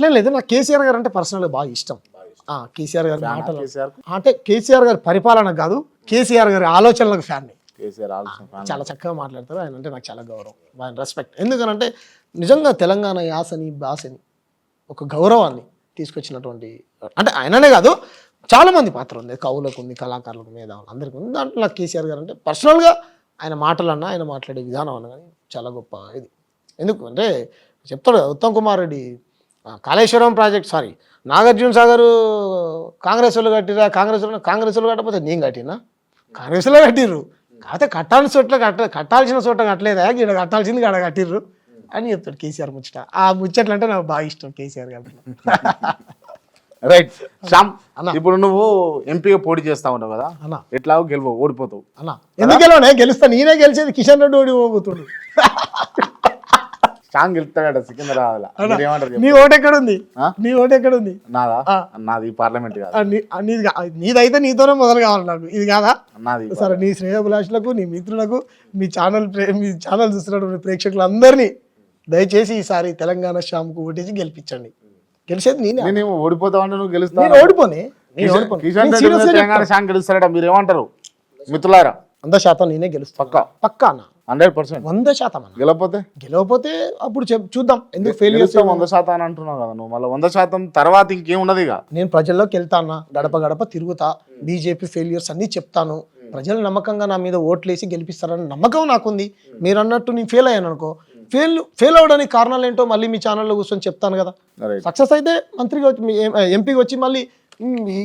అట్లే లేదు. నాకు కేసీఆర్ గారు అంటే పర్సనల్గా బాగా ఇష్టం. ఆ, కేసీఆర్ గారి మాటలు. అంటే కేసీఆర్ గారి పరిపాలన కాదు కేసీఆర్ గారి ఆలోచనలకు ఫ్యాన్ని fan. చాలా చక్కగా మాట్లాడతారు. ఆయన అంటే నాకు చాలా గౌరవం. ఆయన రెస్పెక్ట్ ఎందుకనంటే నిజంగా తెలంగాణ యాసని భాషని ఒక గౌరవాన్ని తీసుకొచ్చినటువంటి అంటే ఆయననే కాదు చాలా మంది పాత్ర ఉంది. కవులకు ఉంది కళాకారులకు మేధావులు అందరికీ ఉంది. దాంట్లో నాకు కేసీఆర్ గారు అంటే పర్సనల్గా ఆయన మాటలన్నా ఆయన మాట్లాడే విధానం అన్న కానీ చాలా గొప్ప ఇది. ఎందుకు అంటే చెప్తాడు Uttam Kumar Reddy Kaleshwaram project sorry Nagarjuna Sagar Congress వాళ్ళు కట్టిరా కాంగ్రెస్ వాళ్ళు కాంగ్రెస్ వాళ్ళు కట్టకపోతే నేను కట్టినా? కాంగ్రెస్లో కట్టిర్రు. కాకపోతే కట్టాల్సిన చోట్ల కట్ట కట్టాల్సిన చోట కట్టలేదా? ఇక్కడ కట్టాల్సింది కాడ కట్టిర్రు అని చెప్తాడు కేసీఆర్ ముచ్చట. ఆ ముచ్చట్లు అంటే నాకు బాగా ఇష్టం కేసీఆర్ గారు. రైట్. శ్యామ్ ఇప్పుడు నువ్వు ఎంపీగా పోటీ చేస్తా ఉన్నావు కదా? అన్న. ఎట్లాగో గెలువు ఓడిపోతావు. అన్న. ఎందుకెళ్ళనే గెలుస్తా. నేనే గెలిచేది కిషన్ రెడ్డి ఓడి పోతుండు శ్యామ్ గెలుస్తాడట సికింద్రాబాద్ ఏమంటారు. నీ ఓటు ఎక్కడ ఉంది? నీ ఓటు ఎక్కడ ఉంది నాదా. నాది పార్లమెంట్ కాదు. నీది నీదైతే నీతోనే మొదలు కావాలి నాకు. ఇది కాదా? నాది సరే నీ శ్రేయభిలాషులకు నీ మిత్రులకు మీ ఛానల్ మీ ఛానల్ చూస్తున్నటువంటి ప్రేక్షకులందరినీ దయచేసి ఈసారి తెలంగాణ శ్యామ్కు ఓటేసి గెలిపించండి. గెలిచేది నేనే. నేను ఓడిపోతావు అంటే నువ్వు గెలుస్తావు? నేను ఓడిపోనే. కిషన్ రెడ్డి తెలంగాణ. శ్యామ్ గెలుస్తారట మిత్రులారా? వంద శాతం నేనే గెలుస్తా. పక్కా? పక్కా అన్న హండ్రెడ్ పర్సెంట్. వంద శాతం అన్న. గెలకపోతే గెలవకపోతే అప్పుడు చెప్ చూద్దాం. ఎందుకు గెలుస్తావు వంద శాతం అని అంటున్నావు కదా నువ్వు. మళ్ళీ వంద శాతం తర్వాత ఇంకేం ఉండదు ఇక? నేను ప్రజల్లోకి వెళ్తానా గడప గడప తిరుగుతా. బీజేపీ ఫెయిలియర్స్ అన్ని చెప్తాను. ప్రజలు నమ్మకంగా నా మీద ఓట్లేసి గెలిపిస్తారని నమ్మకం నాకుంది. మీరు అన్నట్టు నేను ఫెయిల్ అయ్యాను అనుకో. ఫెయిల్ ఫెయిల్ అవడానికి కారణాలు ఏంటో మళ్ళీ మీ ఛానల్లో కూర్చొని చెప్తాను కదా. సక్సెస్ అయితే మంత్రిగా వచ్చి ఎంపీకి వచ్చి మళ్ళీ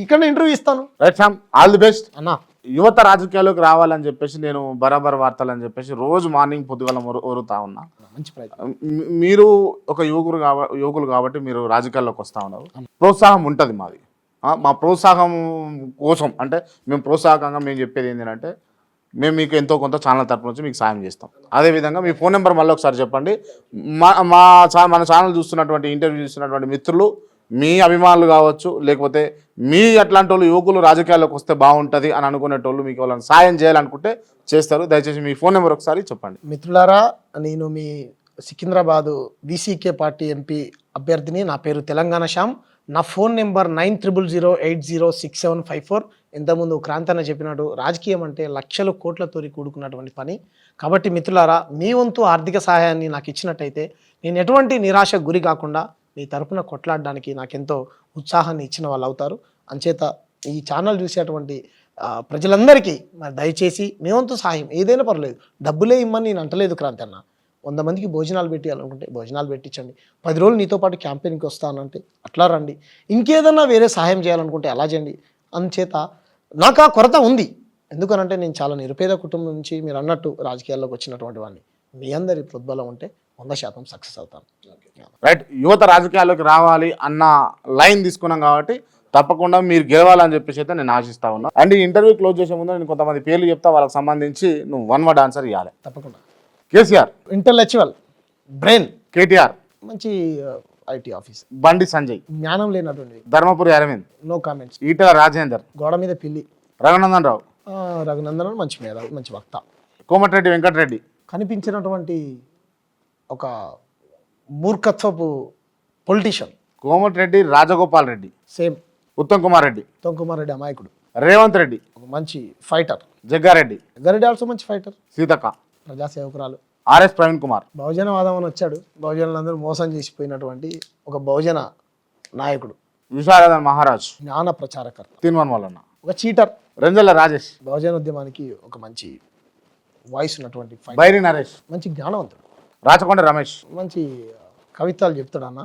ఇక్కడ ఇంటర్వ్యూ ఇస్తాను. రైట్ ఆల్ ది బెస్ట్ అన్నా. యువత రాజకీయాల్లోకి రావాలని చెప్పేసి నేను బరాబర్ వార్తలు అని చెప్పేసి రోజు మార్నింగ్ పొద్దుగల ఒరుతా ఉన్నా. మంచి మీరు ఒక యువకులు కాబ యువకులు కాబట్టి మీరు రాజకీయాల్లోకి వస్తా ఉన్నారు. ప్రోత్సాహం ఉంటుంది మాది. మా ప్రోత్సాహం కోసం అంటే మేము ప్రోత్సాహకంగా మేము చెప్పేది ఏంటంటే మేము మీకు ఎంతో కొంత ఛానల్ తరపు నుంచి మీకు సాయం చేస్తాం. అదేవిధంగా మీ ఫోన్ నెంబర్ మళ్ళీ ఒకసారి చెప్పండి. మా మా మన ఛానల్ చూస్తున్నటువంటి ఇంటర్వ్యూ చూస్తున్నటువంటి మిత్రులు మీ అభిమానులు కావచ్చు లేకపోతే మీ అట్లాంటి వాళ్ళు యువకులు రాజకీయాల్లోకి వస్తే బాగుంటుంది అని అనుకునేటోళ్ళు మీకు వాళ్ళని సాయం చేయాలనుకుంటే చేస్తారు. దయచేసి మీ ఫోన్ నెంబర్ ఒకసారి చెప్పండి. మిత్రులారా నేను మీ సికింద్రాబాదు వీసీకే పార్టీ ఎంపీ అభ్యర్థిని. నా పేరు తెలంగాణ శ్యామ్. నా phone number nine triple zero eight zero six seven five four. ఇంతకుముందు క్రాంతన్న చెప్పినట్టు రాజకీయం అంటే లక్షలు కోట్లతో కూడుకున్నటువంటి పని. కాబట్టి మిత్రులారా మీ వంతు ఆర్థిక సహాయాన్ని నాకు ఇచ్చినట్టయితే నేను ఎటువంటి నిరాశకు గురి కాకుండా మీ తరపున కొట్లాడడానికి నాకెంతో ఉత్సాహాన్ని ఇచ్చిన వాళ్ళు అవుతారు. అంచేత ఈ ఛానల్ చూసేటువంటి ప్రజలందరికీ మరి దయచేసి మేమంతా సహాయం. ఏదైనా పర్లేదు డబ్బులే ఇమ్మని నేను అంటలేదు క్రాంతి అన్న. వంద మందికి భోజనాలు పెట్టాలనుకుంటే భోజనాలు పెట్టించండి. పది రోజులు నీతో పాటు క్యాంపెయిన్కి వస్తానంటే అట్లా రండి. ఇంకేదన్నా వేరే సహాయం చేయాలనుకుంటే అలా చేయండి. అందుచేత నాకు ఆ కొరత ఉంది. ఎందుకనంటే నేను చాలా నిరుపేద కుటుంబం నుంచి మీరు అన్నట్టు రాజకీయాల్లోకి వచ్చినటువంటి వాడిని. మీ అందరి ప్రోద్బలం ఉంటే వంద శాతం సక్సెస్ అవుతాను రైట్ యువత రాజకీయాల్లోకి రావాలి అన్న లైన్ తీసుకున్నాం కాబట్టి తప్పకుండా మీరు గెలవాలని చెప్పేసి అయితే నేను ఆశిస్తా ఉన్నా. అండ్ ఈ ఇంటర్వ్యూ క్లోజ్ చేసే ముందు నేను కొంతమంది పేర్లు చెప్తా వాళ్ళకి సంబంధించి నువ్వు వన్ వర్డ్ ఆన్సర్ ఇవ్వాలి తప్పకుండా. కేసీఆర్. Intellectual brain. కేటీఆర్. మంచి ఐటీ ఆఫీస్. బండి సంజయ్. జ్ఞానం లేనటువంటి ధర్మపురి అరవింద్. No comments. ఈటల రాజేందర్. గోడ మీద పిల్లి. రఘునందన్ రావు. ఆ, రఘునందన్ మంచి మేధావి మంచి వక్త. కోమటిరెడ్డి వెంకటరెడ్డి. కనిపించినటువంటి ఒక మూర్ఖత్వపు పొలిటీషియన్ కోమటిరెడ్డి రాజగోపాల్ రెడ్డి. సేమ్ ఉత్తమ్ కుమార్ రెడ్డి. ఉత్తమ్ కుమార్ రెడ్డి అమాయకుడు. రేవంత్ రెడ్డి. ఒక మంచి ఫైటర్ జగ్గారెడ్డి. గరెడ్డి ఆల్సో మంచి ఫైటర్ సీతక్క. ప్రజాసేవకురాలు. ఆర్ఎస్ ప్రవీణ్ కుమార్. బహుజనవాదం అని వచ్చాడు. బహుజనులందరూ మోసం చేసిపోయినటువంటి ఒక బహుజన నాయకుడు. విశారదన్ మహారాజ్. జ్ఞాన ప్రచారకర్త. తిన్వన్ వల్లన్న ఒక చీటర్ రెంజల్ల రాజేష్. బహుజన ఉద్యమానికి ఒక మంచి వాయిస్ ఉన్నటువంటి బైరి నరేష్. మంచి జ్ఞానవంతుడు. రాచకొండ రమేష్. మంచి కవిత్వాలు చెప్తాడు అన్న.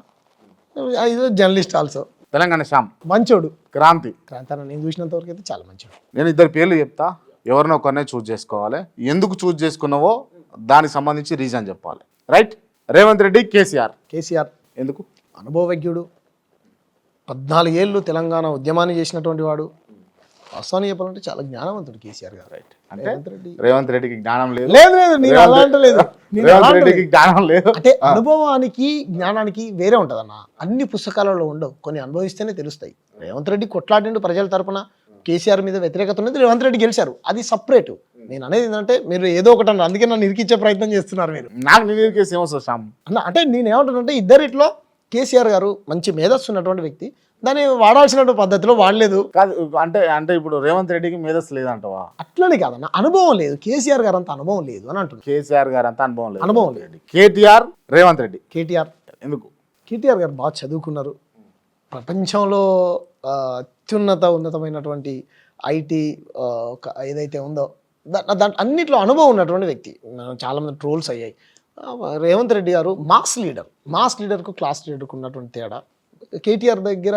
ఇది జర్నలిస్ట్ ఆల్సో తెలంగాణ శ్యామ్. మంచోడు. క్రాంతి. క్రాంతాన్ని నేను చూసినంత వరకు అయితే చాలా మంచోడు. నేను ఇద్దరు పేర్లు చెప్తా. ఎవరినో ఒకరినే చూజ్ చేసుకోవాలి. ఎందుకు చూజ్ చేసుకున్నావో దానికి సంబంధించి రీజన్ చెప్పాలి. Right Revanth Reddy KCR. KCR. ఎందుకు? అనుభవజ్ఞుడు. పద్నాలుగేళ్ళు తెలంగాణ ఉద్యమాన్ని చేసినటువంటి వాడు. వాస్తవాన్ని చెప్పాలంటే చాలా జ్ఞానవంతుడు కేసీఆర్ గారు. రైట్ అంటే రేవంత్ రెడ్డి రేవంత్ రెడ్డికి జ్ఞానం లేదు. లేదు లేదు నేను అలా అంటలేదు రేవంత్. రెడ్డికి జ్ఞానం లేదు. అంటే అనుభవానికి జ్ఞానానికి వేరే ఉంటదన్న. అన్ని పుస్తకాలలో ఉండవు. కొన్ని అనుభవిస్తేనే తెలుస్తాయి. రేవంత్ రెడ్డి కొట్లాడిండు ప్రజల తరపున. కేసీఆర్ మీద వ్యతిరేకత ఉన్నది రేవంత్ రెడ్డి గెలిచారు. అది సపరేట్. నేను అనేది ఏంటంటే మీరు ఏదో ఒకటి అన్నారు. అందుకే నన్ను ఇరికిచ్చే ప్రయత్నం చేస్తున్నారు మీరు. నాకు నేను కేసు ఏమొస్తుంది శ్యామ్? అన్న అంటే నేను ఏమంటానంటే ఇద్దరిట్లో కేసీఆర్ గారు మంచి మేధస్సు ఉన్నటువంటి వ్యక్తి. దాన్ని వాడాల్సిన పద్ధతిలో వాడలేదు. కాదు అంటే అంటే ఇప్పుడు రేవంత్ రెడ్డికి మేధస్సు లేదంటవా? అట్లని కాదన్న అనుభవం లేదు. కేసీఆర్ గారు అంత అనుభవం లేదు అని అంటున్నాను కేసీఆర్ గారు అంత అనుభవం లేదు. అనుభవం లేదు. కేటీఆర్ రేవంత్ రెడ్డి. కేటీఆర్. ఎందుకు? కేటీఆర్ గారు బాగా చదువుకున్నారు. ప్రపంచంలో అత్యున్నత ఉన్నతమైనటువంటి ఐటీ ఒక ఏదైతే ఉందో అన్నిట్లో అనుభవం ఉన్నటువంటి వ్యక్తి. చాలామంది ట్రోల్స్ అయ్యాయి. Revanth Reddy garu mass leader. Mass లీడర్కు class లీడర్కు ఉన్నటువంటి తేడా. కేటీఆర్ దగ్గర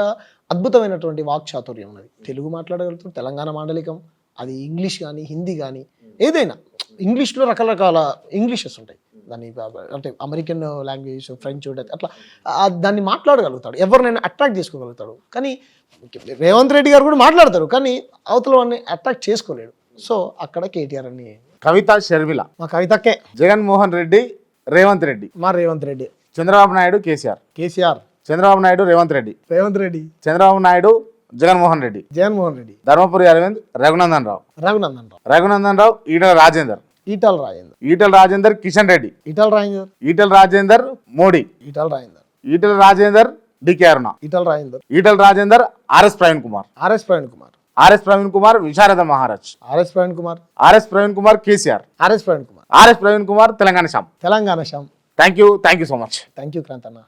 అద్భుతమైనటువంటి వాక్చాతుర్యం ఉన్నది. తెలుగు మాట్లాడగలుగుతాడు తెలంగాణ మాండలికం అది ఇంగ్లీష్ కానీ హిందీ కానీ ఏదైనా. ఇంగ్లీష్లో రకరకాల ఇంగ్లీషెస్ ఉంటాయి. దాన్ని అంటే అమెరికన్ లాంగ్వేజ్ ఫ్రెంచ్ అట్లా. దాన్ని మాట్లాడగలుగుతాడు. ఎవరినైనా అట్రాక్ట్ చేసుకోగలుగుతాడు. కానీ రేవంత్ రెడ్డి గారు కూడా మాట్లాడతారు. కానీ అవతల వాడిని అట్రాక్ట్ చేసుకోలేడు. సో అక్కడ కేటీఆర్ అని కవిత షర్మిల. మా కవితకే. జగన్మోహన్ రెడ్డి రేవంత్ రెడ్డి. మా Revanth Reddy. Chandrababu Naidu KCR. KCR. Chandrababu Naidu Revanth Reddy. Revanth Reddy. Chandrababu Naidu Jaganmohan Reddy. Jaganmohan Reddy. Dharmapuri Arvind Raghunandan Rao. Raghunandan Rao. Raghunandan Rao Etela Rajender. Etela Rajender. Etela Rajender Kishan Reddy. Etela Rajender. Etela Rajender Modi. Etela Rajender. Etela Rajender DK Aruna. Etela Rajender. Etela Rajender RS Praveen Kumar. RS Praveen Kumar. RS Praveen Kumar Visharada Maharaj. RS Praveen Kumar. RS Praveen Kumar KCR. RS Praveen Kumar. RS Praveen Kumar Telangana Shyam. Telangana Shyam. Thank you thank you so much thank you Kranth anna